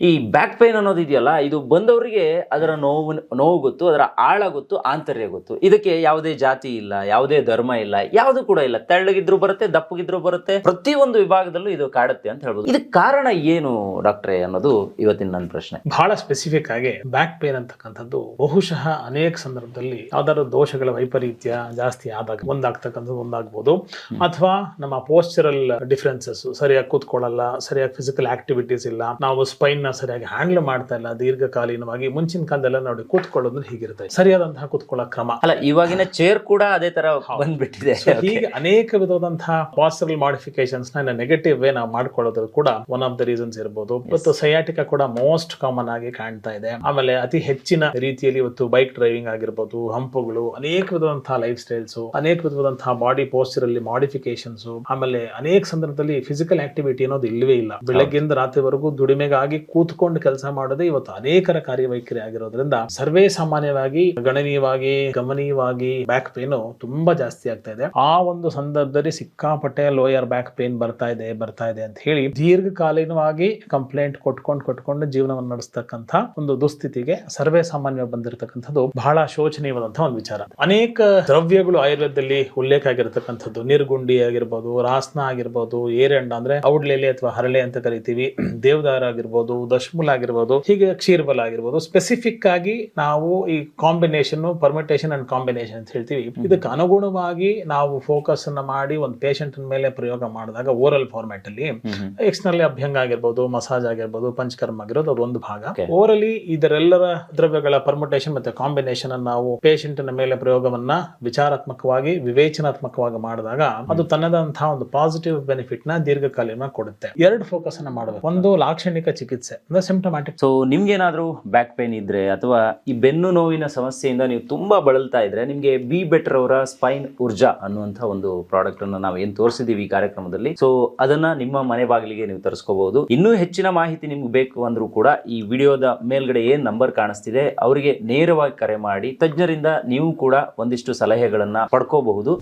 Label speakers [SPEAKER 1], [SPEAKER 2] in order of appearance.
[SPEAKER 1] ಈ back pain ಅನ್ನೋದು ಇದೆಯಲ್ಲ ಇದು ಬಂದವರಿಗೆ ಅದರ ನೋವು ನೋವು ಗೊತ್ತು ಅದರ ಆಳ ಗೊತ್ತು ಆಂತರ್ಯ ಗೊತ್ತು. ಇದಕ್ಕೆ ಯಾವುದೇ ಜಾತಿ ಇಲ್ಲ ಯಾವುದೇ ಧರ್ಮ ಇಲ್ಲ ಯಾವುದು ಕೂಡ ಇಲ್ಲ. ತೆಳ್ಳಗಿದ್ರು ಬರುತ್ತೆ ದಪ್ಪಗಿದ್ರು ಬರುತ್ತೆ ಪ್ರತಿಯೊಂದು ವಿಭಾಗದಲ್ಲೂ ಇದು ಕಾಡುತ್ತೆ ಅಂತ ಹೇಳ್ಬೋದು. ಇದಕ್ಕೆ ಕಾರಣ ಏನು ಡಾಕ್ಟ್ರೇ ಅನ್ನೋದು ಇವತ್ತಿನ ನನ್ನ ಪ್ರಶ್ನೆ.
[SPEAKER 2] ಬಹಳ ಸ್ಪೆಸಿಫಿಕ್ ಆಗಿ ಬ್ಯಾಕ್ ಪೇನ್ ಅಂತಕ್ಕಂಥದ್ದು ಬಹುಶಃ ಅನೇಕ ಸಂದರ್ಭದಲ್ಲಿ ಯಾವ್ದಾದ್ರು ದೋಷಗಳ ವೈಪರೀತ್ಯ ಜಾಸ್ತಿ ಆದಾಗ ಒಂದಾಗ್ತಕ್ಕಂಥದ್ದು ಒಂದಾಗ್ಬೋದು. ಅಥವಾ ನಮ್ಮ ಪೋಸ್ಚರಲ್ ಡಿಫ್ರೆನ್ಸಸ್ ಸರಿಯಾಗಿ ಕೂತ್ಕೊಳ್ಳಲ್ಲ ಸರಿಯಾಗಿ ಫಿಸಿಕಲ್ ಆಕ್ಟಿವಿಟೀಸ್ ಇಲ್ಲ ನಾವು ಸ್ಪೈನ್ ನ ಸರಿಯಾಗಿ ಹ್ಯಾಂಡ್ಲ್ ಮಾಡ್ತಾ ಇಲ್ಲ ದೀರ್ಘಕಾಲೀನವಾಗಿ ಮುಂಚಿನ ಕಾಲದಲ್ಲ ನೋಡಿ ಕೂತ್ಕೊಳ್ಳೋದು ಹೀಗಿರುತ್ತೆ. ಸರಿಯಾದಂತಹ ಕೂತ್ಕೊಳ್ಳೋ ಕ್ರಮ.
[SPEAKER 1] ಅಲ್ಲ ಇವಾಗಿನ ಚೇರ್ ಕೂಡ ಅದೇ ತರ ಬಂದ್ಬಿಟ್ಟಿದೆ.
[SPEAKER 2] ಹೀಗೆ ಅನೇಕ ವಿಧವಾದಂತಹ ಪಾಸಿಬಲ್ ಮಾಡಿಫಿಕೇಶನ್ಸ್ನ ನೆಗೆಟಿವ್ ವೇ ನಾವು ಮಾಡ್ಕೊಳ್ಳೋದ್ರ ಕೂಡ ಒನ್ ಆಫ್ ದ ರೀಸನ್ಸ್ ಇರಬಹುದು ಮತ್ತು ಸಯಾಟಿಕ ಕೂಡ ಮೋಸ್ಟ್ ಕಾಮನ್ ಆಗಿ ಕಾಣ್ತಾ ಇದೆ. ಆಮೇಲೆ ಅತಿ ಹೆಚ್ಚಿನ ರೀತಿಯಲ್ಲಿ ಇವತ್ತು ಬೈಕ್ ಡ್ರೈವಿಂಗ್ ಆಗಿರ್ಬೋದು ಹಂಪುಗಳು ಅನೇಕ ವಿಧವಾದಂತಹ ಲೈಫ್ ಸ್ಟೈಲ್ಸ್ ಅನೇಕ ವಿಧವಾದಂತಹ ಬಾಡಿ ಪೋಸ್ಚರ್ ಅಲ್ಲಿ ಮಾಡಿಫಿಕೇಶನ್ಸ್ ಆಮೇಲೆ ಅನೇಕ ಸಂದರ್ಭದಲ್ಲಿ ಫಿಸಿಕಲ್ ಆಕ್ಟಿವಿಟಿ ಅನ್ನೋದು ಇಲ್ಲವೇ ಇಲ್ಲ. ಬೆಳಗ್ಗೆಯಿಂದ ರಾತ್ರಿವರೆಗೂ ದುಡಿಮೆಗಾಗಿ ಕೂತ್ಕೊಂಡು ಕೆಲಸ ಮಾಡೋದು ಇವತ್ತು ಅನೇಕರ ಕಾರ್ಯವೈಖರಿ ಆಗಿರೋದ್ರಿಂದ ಸರ್ವೇ ಸಾಮಾನ್ಯವಾಗಿ ಗಣನೀಯವಾಗಿ, ಗಮನೀಯವಾಗಿ ಬ್ಯಾಕ್ ಪೇನ್ ತುಂಬಾ ಜಾಸ್ತಿ ಆಗ್ತಾ ಇದೆ. ಆ ಒಂದು ಸಂದರ್ಭದಲ್ಲಿ ಸಿಕ್ಕಾಪಟ್ಟೆ ಲೋಯರ್ ಬ್ಯಾಕ್ ಪೇನ್ ಬರ್ತಾ ಇದೆ ಬರ್ತಾ ಇದೆ ಅಂತ ಹೇಳಿ ದೀರ್ಘಕಾಲೀನವಾಗಿ ಕಂಪ್ಲೇಂಟ್ ಕೊಟ್ಕೊಂಡು ಕೊಟ್ಕೊಂಡು ಜೀವನವನ್ನು ನಡೆಸ್ತಕ್ಕಂಥ ಒಂದು ದುಸ್ಥಿತಿಗೆ ಸರ್ವೇ ಸಾಮಾನ್ಯವಾಗಿ ಬಂದಿರತಕ್ಕಂಥದ್ದು ಬಹಳ ಶೋಚನೀಯವಾದಂತಹ ಒಂದು ವಿಚಾರ. ಅನೇಕ ದ್ರವ್ಯಗಳು ಆಯುರ್ವೇದದಲ್ಲಿ ಉಲ್ಲೇಖ ಆಗಿರತಕ್ಕಂಥದ್ದು. ನಿರ್ಗುಂಡಿ ಆಗಿರ್ಬೋದು, ರಾಸ್ನ ಆಗಿರ್ಬೋದು ಏರೆಂಡ ಅಂದ್ರೆ ಔಡ್ಲೆಲೆ ಅಥವಾ ಹರಳೆ ಅಂತ ಕರಿತೀವಿ, ದೇವದಾರ ಆಗಿರ್ಬೋದು ದಶಮೂಲ ಆಗಿರ್ಬೋದು ಹೀಗೆ ಕ್ಷೀರ್ಬಲ ಆಗಿರ್ಬೋದು ಸ್ಪೆಸಿಫಿಕ್ ಆಗಿ ನಾವು ಈ ಕಾಂಬಿನೇಷನ್ ಪರ್ಮಿಟೇಷನ್ ಅಂಡ್ ಕಾಂಬಿನೇಷನ್ ಅಂತ ಹೇಳ್ತೀವಿ. ಇದಕ್ಕೆ ಅನುಗುಣವಾಗಿ ನಾವು ಫೋಕಸ್ ಅನ್ನ ಮಾಡಿ ಒಂದು ಪೇಷಂಟ್ ಮೇಲೆ ಪ್ರಯೋಗ ಮಾಡಿದಾಗ ಓರಲ್ ಫಾರ್ಮ್ಯಾಟ್ ಅಲ್ಲಿ ಎಕ್ಸ್ಟರ್ನಲ್ ಅಭ್ಯಂಗ ಆಗಿರ್ಬೋದು ಮಸಾಜ್ ಆಗಿರ್ಬೋದು ಪಂಚಕರ್ಮ ಆಗಿರೋದು ಅದೊಂದು ಒಂದು ಭಾಗ. ಓರಲಿ ಇದರೆಲ್ಲರ ದ್ರವ್ಯಗಳ ಪರ್ಮಿಟೇಷನ್ ಮತ್ತೆ ಕಾಂಬಿನೇಷನ್ ಅನ್ನು ನಾವು ಪೇಷಂಟ್ನ ಮೇಲೆ ಪ್ರಯೋಗವನ್ನ ವಿಚಾರಾತ್ಮಕವಾಗಿ ವಿವೇಚನಾತ್ಮಕವಾಗಿ ಮಾಡಿದಾಗ ಅದು ತನ್ನದಂತಹ ಒಂದು ಪಾಸಿಟಿವ್ ಬೆನಿಫಿಟ್ನ ದೀರ್ಘಕಾಲೀನ ಕೊಡುತ್ತೆ. ಎರಡು ಫೋಕಸ್ ಅನ್ನ ಮಾಡಬೇಕು. ಒಂದು ಲಾಕ್ಷಣಿಕ ಚಿಕಿತ್ಸೆ. ಅಂದ್ರೆ ಸಿಂಪ್ಟಮ್ಯಾಟಿಕ್
[SPEAKER 1] ಸೊ ನಿಮ್ಗೇನಾದರೂ ಬ್ಯಾಕ್ ಪೇನ್ ಇದ್ರೆ ಅಥವಾ ಈ ಬೆನ್ನು ನೋವಿನ ಸಮಸ್ಯೆಯಿಂದ ನೀವು ತುಂಬಾ ಬಳಲ್ತಾ ಇದ್ರೆ ನಿಮಗೆ ಬಿ ಬೆಟರ್ ಅವರ ಸ್ಪೈನ್ ಊರ್ಜಾ ಅನ್ನುವಂಥ ಒಂದು ಪ್ರಾಡಕ್ಟ್ ಅನ್ನು ನಾವು ಏನು ತೋರಿಸಿದೀವಿ ಈ ಕಾರ್ಯಕ್ರಮದಲ್ಲಿ. ಸೊ ಅದನ್ನ ನಿಮ್ಮ ಮನೆ ಬಾಗಿಲಿಗೆ ನೀವು ತರಿಸ್ಕೋಬಹುದು ಇನ್ನೂ ಹೆಚ್ಚಿನ ಮಾಹಿತಿ ನಿಮ್ಗೆ ಬೇಕು ಅಂದ್ರೂ ಕೂಡ ಈ ವಿಡಿಯೋದ ಮೇಲ್ಗಡೆ ಏನ್ ನಂಬರ್ ಕಾಣಿಸ್ತಿದೆ ಅವರಿಗೆ ನೇರವಾಗಿ ಕರೆ ಮಾಡಿ. ತಜ್ಞರಿಂದ ನೀವು ಕೂಡ ಒಂದಿಷ್ಟು ಸಲಹೆಗಳನ್ನು ಪಡ್ಕೋಬಹುದು.